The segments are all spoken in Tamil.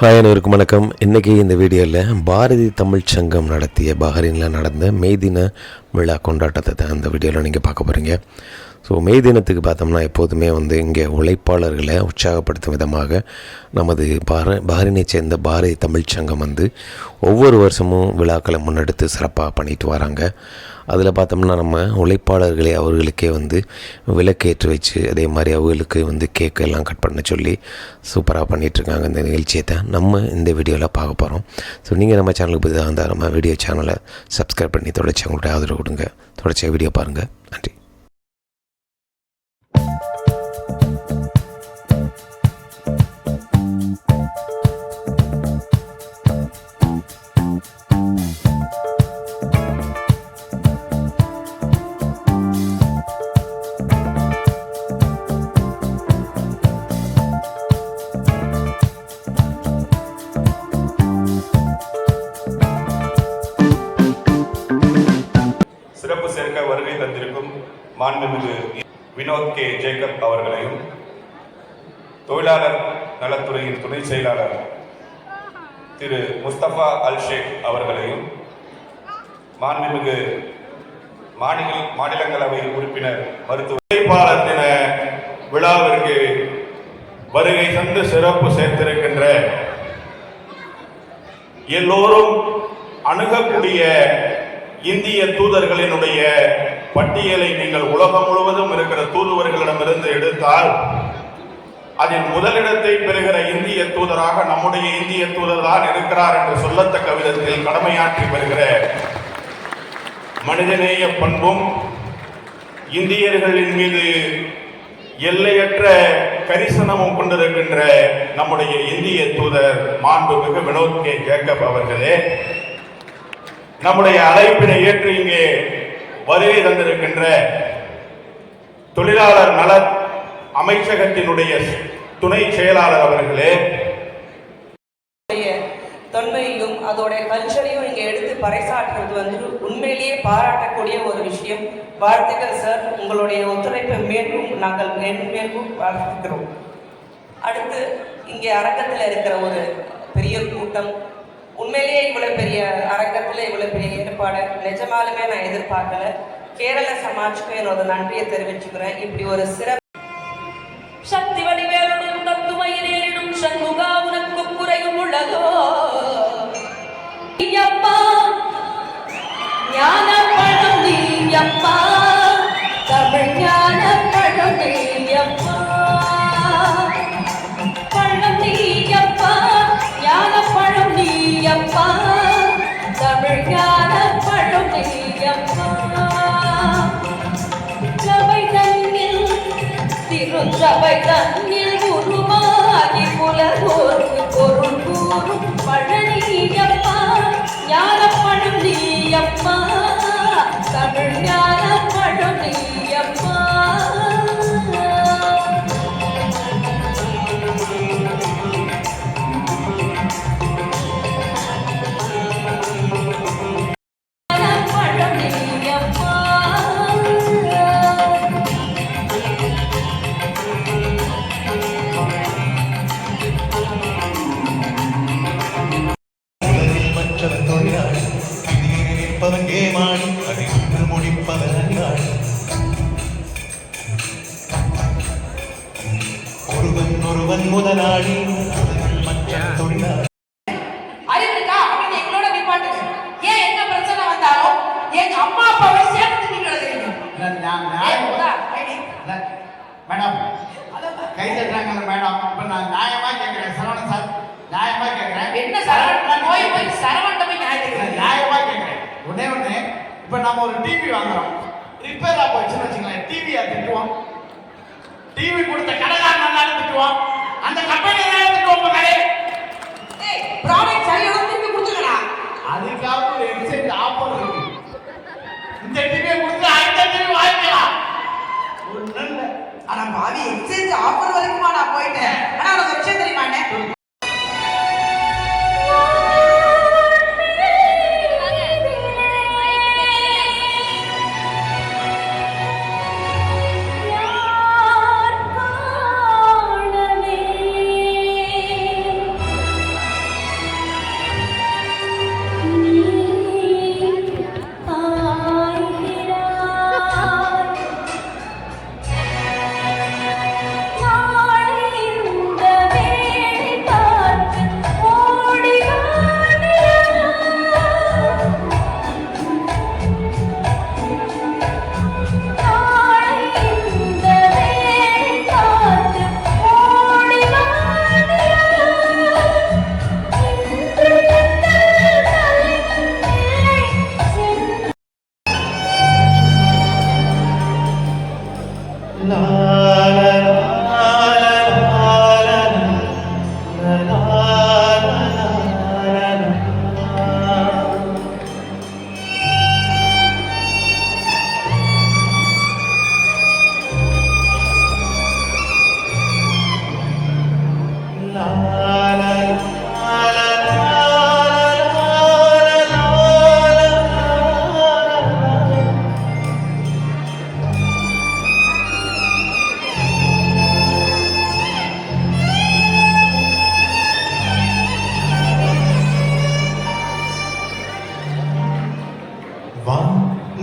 ஹாய் அனைவருக்கும் வணக்கம். இன்றைக்கி இந்த வீடியோவில் பாரதி தமிழ் சங்கம் நடத்திய பஹ்ரைனில் நடந்த மே தின விழா கொண்டாட்டத்தை தான் இந்த வீடியோவில் நீங்கள் பார்க்க போகிறீங்க ஸோ மே தினத்துக்கு பார்த்தோம்னா எப்போதுமே வந்து இங்கே உழைப்பாளர்களை உற்சாகப்படுத்தும் விதமாக நமது பார பஹ்ரைனைச் சேர்ந்த பாரதி தமிழ் சங்கம் வந்து ஒவ்வொரு வருஷமும் விழாக்களை முன்னெடுத்து சிறப்பாக பண்ணிட்டு வராங்க. அதில் பார்த்தோம்னா நம்ம உழைப்பாளர்களே அவர்களுக்கே வந்து விளக்கேற்றி வச்சு அதே மாதிரி அவங்களுக்கு வந்து கேக் எல்லாம் கட் பண்ண சொல்லி சூப்பராக பண்ணிகிட்ருக்காங்க இந்த நிகழ்ச்சியை தான் நம்ம இந்த வீடியோவில் பார்க்க போகிறோம் ஸோ நீங்கள் நம்ம சேனலுக்கு புதிதாக இருந்தால் நம்ம வீடியோ சேனலை சப்ஸ்கிரைப் பண்ணி தொடர்ச்சி அவங்கள்ட்ட ஆதரவு கொடுங்க. தொடர்ச்சியாக வீடியோ பாருங்கள் நன்றி. மாண்புமிகு வினோத் கே. ஜேக்கப் அவர்களையும் தொழிலாளர் நலத்துறையின் துணை செயலாளர் திரு முஸ்தபா அல் ஷேக் அவர்களையும் மாண்புமிகு மாநில மாநிலங்களவை உறுப்பினர் மருத்துவ தின விழாவிற்கு வருகை தந்து சிறப்பு சேர்த்திருக்கின்ற எல்லோரும் அணுகக்கூடிய இந்திய தூதர்களினுடைய பட்டியலை நீங்கள் உலகம் முழுவதும் இருக்கிற தூதுவர்களிடமிருந்து எடுத்தால் அதில் முதலிடத்தை பெறுகிற இந்திய தூதராக நம்முடைய இந்திய தூதர் தான் இருக்கிறார் என்று சொல்லத்தக்க விதத்தில் கடமையாற்றி வருகிற மனிதநேய பண்பும் இந்தியர்களின் மீது எல்லையற்ற கரிசனமும் கொண்டிருக்கின்ற நம்முடைய இந்திய தூதர் மாண்புமிகு வினோத் கே. ஜேக்கப் அவர்களே நம்முடைய அழைப்பினை ஏற்று இங்கே வருகை தந்திருக்கின்ற தொழிலாளர் நல அமைச்சகத்தினுடைய துணை செயலாளர் அவர்களே. உடைய தொன்மையும் அதோட கல்ச்சரையும் இங்கே எடுத்து பறைசாற்றுறது வந்து உண்மையிலேயே பாராட்டக்கூடிய ஒரு விஷயம். வாழ்த்துக்கள் சார் உங்களுடைய ஒத்துழைப்பை மேலும் நாங்கள் மேலும் வாழ்த்துக்கிறோம் அடுத்து இங்கே அரங்கத்தில் இருக்கிற ஒரு பெரிய கூட்டம். உண்மையிலேயே இவ்வளோ பெரிய அரங்கத்தில் இவ்வளோ பெரிய ஏற்பாடு நிஜமாலுமே நான் எதிர்பார்க்கல. கேரள சமாஜ்க்கு என்னோட நன்றியை தெரிவிச்சுக்கிறேன். இப்படி ஒரு சிறப்பு சக்தி வடிவேலுடன் தத்துமையினேரிடும் சங்குகா உனக்கு குறையும் உள்ளதோ? ஞான அப்பாவை சேர்த்து நீங்க எழுதுறீங்க. ஏய், முருகா, கைடி. மேடம் கை தட்டுறாங்கல்ல மேடம். இப்ப நான் நியாயமா கேட்கிறேன் சரவணன் சார் நியாயமா கேட்கிறேன் என்ன சரவணன்? போய் போய் சரவண்ட போய் நியாயமா கேட்கிறேன் ஒண்ணே ஒண்ணு இப்ப நம்ம ஒரு டிவி வாங்குறோம். ரிப்பேர் ஆக போச்சுன்னு வச்சுங்களேன் டிவியை திட்டுவோம். டிவி கொடுத்த கடைக்காரன் நல்லா திட்டுவோம் அந்த கம்பெனி திட்டுவோம் உங்க கடை ஏய் ப்ராடக்ட் சரியான திருப்பி அதுக்காக la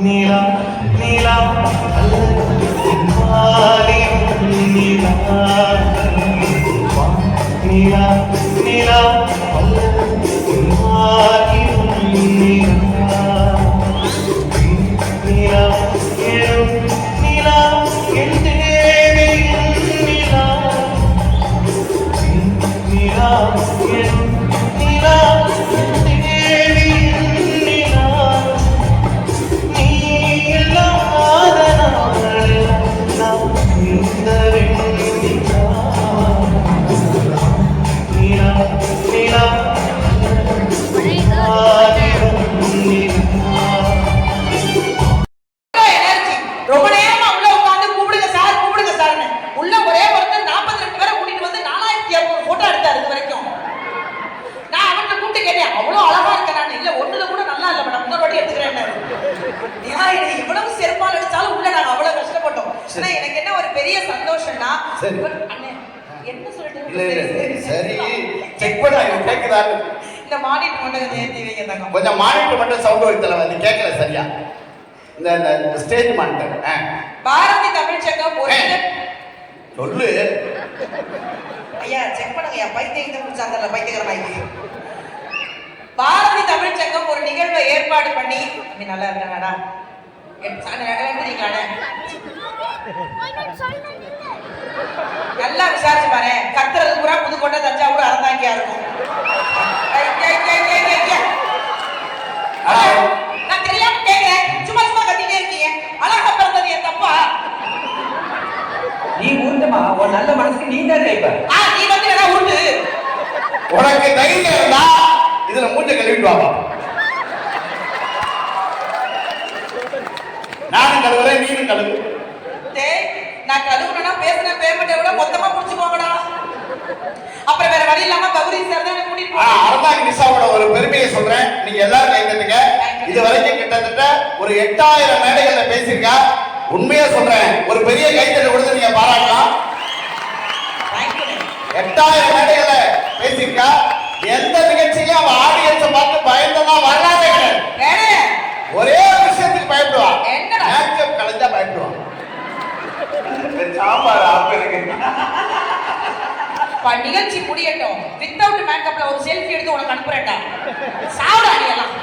நீலா நீலா வாலிபம் நீலா நீலா செருப்பால் அடிச்சாலும் உள்ள நாங்க அவ்வளவு கஷ்டப்பட்டோம். ஆனா எனக்கு என்ன ஒரு பெரிய சந்தோஷம்னா என்ன சொல்லிட்டு சரி செக் பண்ண கேக்குதாரு இந்த மானிட்டர் மட்டும் ஏத்தி வைங்க கொஞ்சம் மானிட்டர் மட்டும் சவுண்ட் வைத்தல வந்து கேட்கல சரியா? இந்த இந்த ஸ்டேஜ் மானிட்டர் பாரதி தமிழ் ஒரு. சொல்லு. ஐயா செக் பண்ணுங்க ஐயா பைத்தியத்தை முடிச்சாங்கல்ல பைத்தியகரமாக்கி பாரதி தமிழ் சங்கம் ஒரு நிகழ்வை ஏற்பாடு பண்ணி. நல்லா எழுந்துறீங்களாண்ணே நல்லா விசாரிச்சு பாரு. கத்துறது பூரா புதுக்கோட்டை தஞ்சாவூர் அறந்தாங்கியா இருக்கும். நான் தெரியாம கேக்குறேன். சும்மா சும்மா கத்திட்டே இருக்கீங்க. அழகா பிறந்தது என் தப்பா? நீ உருட்டுமா? உன் நல்ல மனசுக்கு நீ தான் கேட்ப ஆ நீ வந்து வேணா உருட்டு? உனக்கு தைரியம் இருந்தா இதுல மூஞ்ச கழுவிட்டு வாப்பா நானும் கழுவுறேன் நீனும் கழுவு. டேய் நான் கழுவுனா பேசின பேமெண்ட் எவ்வளவு மொத்தமா புடிச்சுக்கோங்கடா அப்புறம் வேற வழி இல்லாம கௌரி சார் தான் கூட்டிட்டு. அறந்தாங்க நிசாவோட ஒரு பெருமையை சொல்றேன். நீங்க எல்லாரும் கைதட்டுங்க இது வரைக்கும் கிட்டத்தட்ட ஒரு எட்டாயிரம் மேடைகள்ல பேசியிருக்கா. உண்மையா சொல்றேன். ஒரு பெரிய கைத்தட்டை கொடுத்து நீங்க பாராட்டலாம். எட்டாயிரம் மேடைகள்ல பேசியிருக்கா. ஆப்பிருக்கு ப- நிகழ்ச்சி முடியட்டும். வித்தவுட் மேக்கப்ல ஒரு செல்ஃபி எடுத்து உனக்கு அனுப்புறேன்டா. சாவுடா நீ எல்லாம்.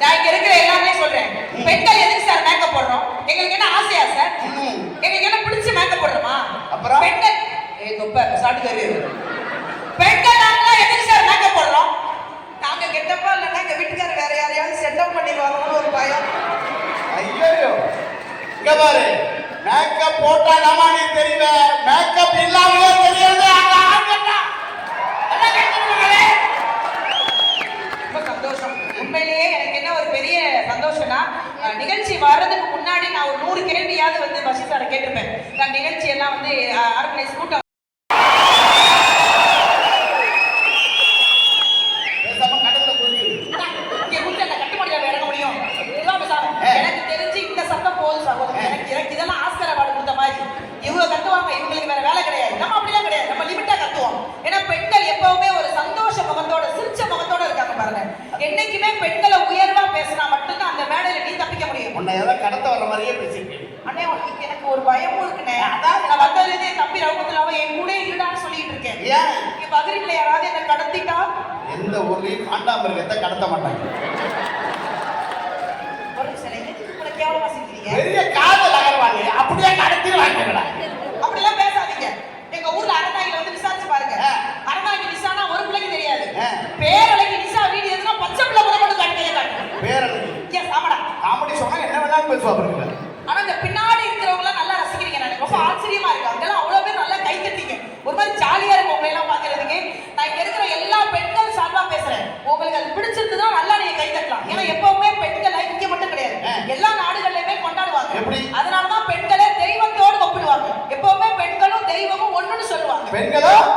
நான் இங்க இருக்கிற எல்லாமே சொல்றேன். பெண்கள் எதுக்கு சார் மேக்கப் போடுறோம்? எங்களுக்கு என்ன ஆசையா சார். எங்களுக்கு என்ன பிடிச்ச மேக்கப் போடுறோமா? அப்புறம்? பெண்கள் ஏ தொப்ப சாட்டுக்காரு பெண்கள் நாங்களாம் எதுக்கு சார் மேக்கப் போடுறோம்? நாங்க கெட்டப்பா இல்லைன்னா எங்க வீட்டுக்காரர் வேற யாரையாவது செட்டப் பண்ணிடுவாங்கன்னு ஒரு பயம். ஐயோ இங்க பாரு. மேக்கப் போட்டா நம்ம நீ தெரியல மேக்கப் இல்லாமலே தெரியுது அந்த ஆண்கள்லாம். எல்லாம் கேட்டுக்கோங்களே. ரொம்ப சந்தோஷம் உண்மையிலேயே எனக்கு என்ன ஒரு பெரிய சந்தோஷம்னா அஹ், நிகழ்ச்சி வர்றதுக்கு முன்னாடி நான் ஒரு நூறு கேள்வியாவது வந்து பஷி சாரை கேட்டிருப்பேன் நான் நிகழ்ச்சி எல்லாம் வந்து ஆர்கனைஸ் கூட்டம் பேசாம கடல்ல குதிச்சு. இங்க கூட்டம் என்ன கட்டுமடியா இறங்க முடியும் இதுதான் பேசாம. ஏ. எனக்கு தெரிஞ்சு இந்த சத்தம் போதும் சகோதரர் எனக்கு எனக்கு இதெல்லாம் ஆஸ்கர் அவார்டு கொடுத்த மாதிரி இவங்க கத்துவாங்க இவங்களுக்கு வேற வேலை கிடையாது நம்ம அப்படிலாம் கிடையாது நம்ம லிமிட்டா கத்துவோம் ஏன்னா பெண்கள் எப்பவுமே ஒரு சந்தோஷ முகத்தோட சிரிச்ச முகத்தோட இருக்காங்க பாருங்க என்னைக்குமே பெண்களை உயர்வா பேசினா மட்டும்தான் அந்த மேடையில நீ தப்பிக்க முடியும் உன்னை ஏதோ கடத்த வர்ற மாதிரியே பேசியிருக்கேன். அண்ணே உனக்கு எனக்கு ஒரு பயமும் இருக்குண்ணே. அதான் நான் வந்ததுலேருந்தே தம்பி ரவுத்துல அவன் என் கூட இருடான்னு சொல்லிட்டு இருக்கேன். ஏன்? இங்க பகிரில யாராவது என்ன கடத்திட்டா? எந்த ஊர்லயும் காண்டாமிருகத்தை கடத்த மாட்டாங்க. ஒரு சில இவ்வளவு கேவலமா சிரிக்கிறீங்க பெரிய காதல் அகர்வாங்க அப்படியே கடத்திடுவாங்க உங்களுக்கு அது பிடிச்சிருந்ததுன்னா நல்லா நீங்க கை தட்டலாம். ஏன்னா எப்பவுமே பெண்களை இங்க மட்டும் கிடையாது. எல்லா நாடுகள்லயுமே கொண்டாடுவாங்க. அதனாலதான் பெண்களை தெய்வத்தோடு ஒப்பிடுவாங்க. எப்பவுமே பெண்களும் தெய்வமும் ஒண்ணுன்னு சொல்லுவாங்க. பெண்களும்